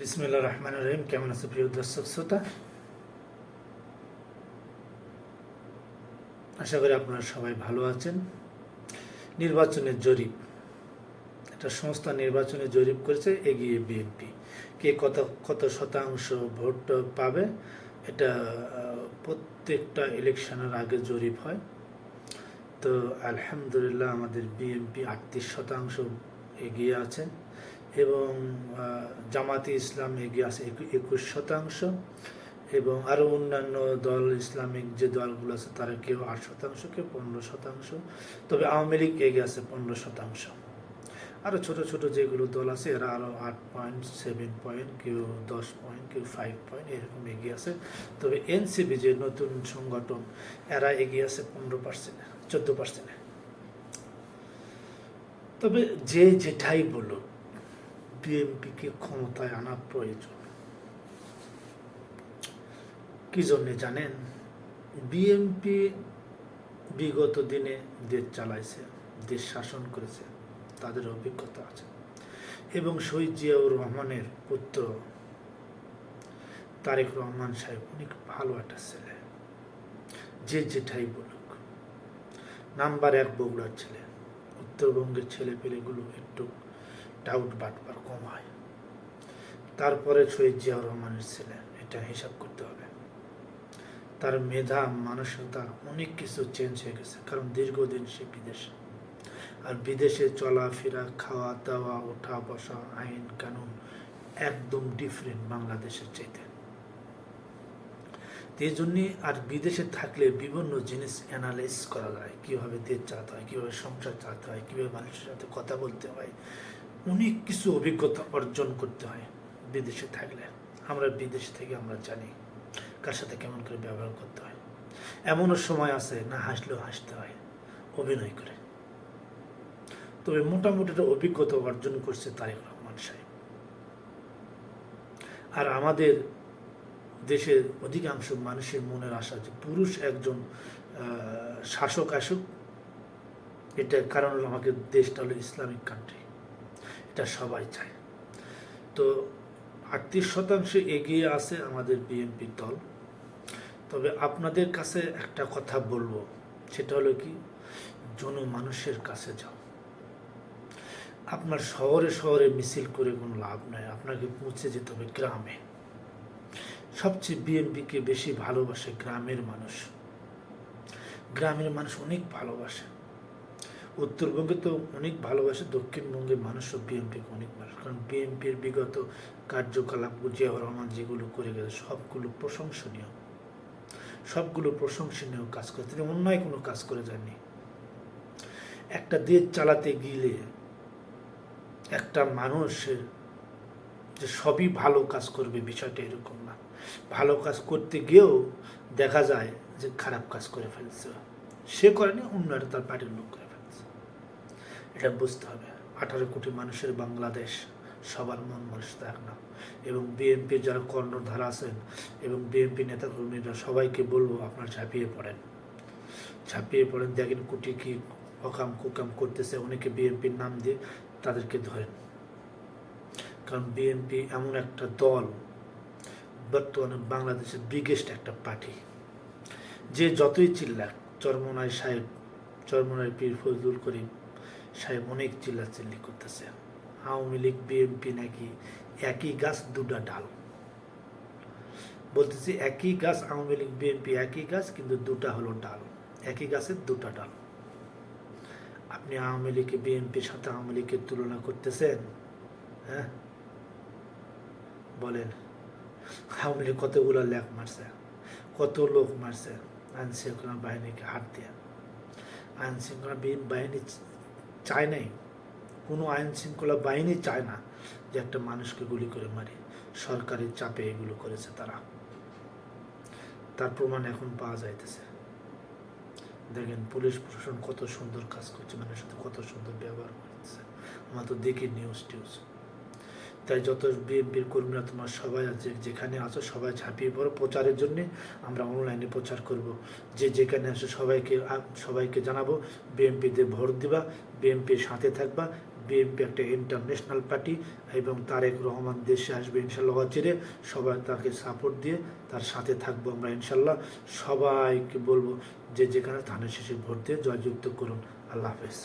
বিসমুল্লাহ রহমান রহিম। কেমন আছে প্রিয় দর্শক শ্রোতা? আশা করি আপনারা সবাই ভালো আছেন। নির্বাচনের জরিপ। একটা সংস্থা নির্বাচনে জরিপ করেছে, এগিয়ে বিএনপি। কে কত কত শতাংশ ভোট পাবে, এটা প্রত্যেকটা ইলেকশনের আগে জরিপ হয়। তো আলহামদুলিল্লাহ আমাদের বিএনপি আটত্রিশ শতাংশ এগিয়ে আছে এবং জামাতি ইসলাম এগিয়ে আছে একুশ শতাংশ এবং আরও অন্যান্য দল, ইসলামিক যে দলগুলো আছে তারা কেউ আট শতাংশ, কেউ পনেরো শতাংশ। তবে আওয়ামী লীগ এগিয়ে আছে পনেরো শতাংশ। আরও ছোট ছোট যেগুলো দল আছে এরা আরও আট পয়েন্ট সেভেন পয়েন্ট কেউ দশ পয়েন্ট কেউ ফাইভ পয়েন্ট এরকম এগিয়ে আছে। তবে এনসিপি যে নতুন সংগঠন, এরা এগিয়ে আছে পনেরো পার্সেন্ট চোদ্দ পার্সেন্টে তবে যে যেটাই বলুক বিএনপিকে ক্ষমতায় আনা প্রয়োজন। কি জন্যে জানেন? বিএনপি বিগত দিনে দেশ চালাইছে, দেশ শাসন করেছে, তাদের অভিজ্ঞতা আছে। এবং শহীদ জিয়াউর রহমানের পুত্র তারেক রহমান সাহেব অনেক ভালো একটা ছেলে। যে যেটাই বলুক। নাম্বার এক বগুড়ার ছেলে, উত্তরবঙ্গের ছেলে পেলেগুলো একটু ডাউট বাটবার কম হয় তারপরে শহীদ জিয়াউর রহমানের ছেলে, এটা হিসাব করতে হবে। তার মেধা, মানসিকতা অনেক কিছু চেঞ্জ হয়ে গেছে, কারণ দীর্ঘদিন সে বিদেশে। আর বিদেশে চলাফেরা খাওয়া দাওয়া ওঠা বসা আইন, কানুন একদম ডিফারেন্ট বাংলাদেশের চাইতে। এই জন্যে আর বিদেশে থাকলে বিভিন্ন জিনিস অ্যানালাইজ করা যায়। কীভাবে দেশ চালাতে হয়, কীভাবে সংসার চালাতে হয়, কীভাবে মানুষের সাথে কথা বলতে হয় অনেক কিছু অভিজ্ঞতা অর্জন করতে হয় বিদেশে থাকলে। আমরা বিদেশ থেকে আমরা জানি কার সাথে কেমন করে ব্যবহার করতে হয়। এমনও সময় আছে না হাসলেও হাসতে হয়, অভিনয় করে। তবে মোটামুটি একটা অভিজ্ঞতা অর্জন করছে তারেক রহমান সাহেব। আর আমাদের দেশের অধিকাংশ মানুষের মনের আশা যে পুরুষ একজন শাসক আসুক এটা কারণ হলো আমাকে দেশটা হলো ইসলামিক কান্ট্রি এটা সবাই চায়। তো আটত্রিশ শতাংশ এগিয়ে আছে আমাদের বিএনপি দল। তবে আপনাদের কাছে একটা কথা বলব, সেটা হলো কি? জনমানুষের কাছে যাও। আপনার শহরে শহরে মিছিল করে কোনো লাভ নাই, আপনাকে পৌঁছে যেতে হবে গ্রামে। সবচেয়ে বিএনপিকে বেশি ভালোবাসে গ্রামের মানুষ। গ্রামের মানুষ অনেক ভালোবাসে। উত্তরবঙ্গে তো অনেক ভালোবাসে দক্ষিণবঙ্গের মানুষও বিএনপিকে অনেক ভালো কারণ বিএনপির বিগত কার্যকলাপ জিয়াউর রহমান যেগুলো করে গেছে, সবগুলো প্রশংসনীয়। সবগুলো প্রশংসনীয় কাজ করে। তিনি অন্যায় কোনো কাজ করে যাননি। একটা দেশ চালাতে গেলে একটা মানুষের যে সবই ভালো কাজ করবে বিষয়টা এরকম না। ভালো কাজ করতে গিয়েও দেখা যায় যে খারাপ কাজ করে ফেলছে। সে করেনি অন্য একটা তার পার্টির লোক করে এটা বুঝতে হবে। আঠারো কোটি মানুষের বাংলাদেশ, সবার মন মানুষ এক না। এবং বিএনপির যারা কর্ণধার আছেন এবং বিএনপি নেতাকর্মীরা সবাইকে বলব আপনারা ঝাঁপিয়ে পড়েন। ঝাঁপিয়ে পড়েন, দেখেন কুটি কি অকাম কুকাম করতেছে, অনেকে বিএনপির নাম দিয়ে তাদেরকে ধরেন। কারণ বিএনপি এমন একটা দল, বর্তমানে বাংলাদেশের বিগেস্ট একটা পার্টি। যে যতই চিল্লাক, চরমনায় সাহেব, চরমনায় পীর ফজলুল করিম সাহেব অনেক চিল্লাচিল্লি করতেছে। আওয়ামী লীগ, বিএনপি নাকি একই গাছ দুটা ডাল। বলতেছি একই গাছ আওয়ামী লীগ, বিএনপি একই গাছ, কিন্তু দুটা হলো ডাল। একই গাছের দুটা ডাল। আপনি আওয়ামী লীগ, বিএনপির সাথে আওয়ামী লীগের তুলনা করতেছেন? হ্যাঁ? বলেন। আওয়ামী লীগ কতগুলো লেখ মারছে? কত লোক মারছে? আইন শৃঙ্খলা বাহিনীকে হাত দিয়ে। আইন শৃঙ্খলা বি- বাহিনী চায় নাই। কোনো আইন শৃঙ্খলা বাহিনী চায় না যে একটা মানুষকে গুলি করে মারে। সরকারের চাপে এগুলো করেছে তারা। তার প্রমাণ এখন পাওয়া যাইতেছে। দেখেন, পুলিশ প্রশাসন কত সুন্দর কাজ করছে, মানুষের সাথে কত সুন্দর ব্যবহার করতেছে আমরা তো দেখি নিউজ টিউজ তাই যত বিএনপির কর্মীরা তোমার সবাই আছে, যেখানে আছো সবাই ঝাঁপিয়ে পড়ো। প্রচারের জন্য আমরা অনলাইনে প্রচার করব। যে যেখানে আসে সবাইকে সবাইকে জানাব, বিএনপিতে ভোট দিবা, বিএনপির সাথে থাকবা, বিএনপি একটা ইন্টারন্যাশনাল পার্টি এবং তারেক রহমান দেশে আসবে ইনশাল্লাহ অচিরে সবাই তাকে সাপোর্ট দিয়ে তার সাথে থাকব আমরা ইনশাল্লাহ সবাইকে বলব যে যেখানে ধানের শেষে ভোট দিয়ে জয়যুক্ত করুন। আল্লাহ হাফেজ।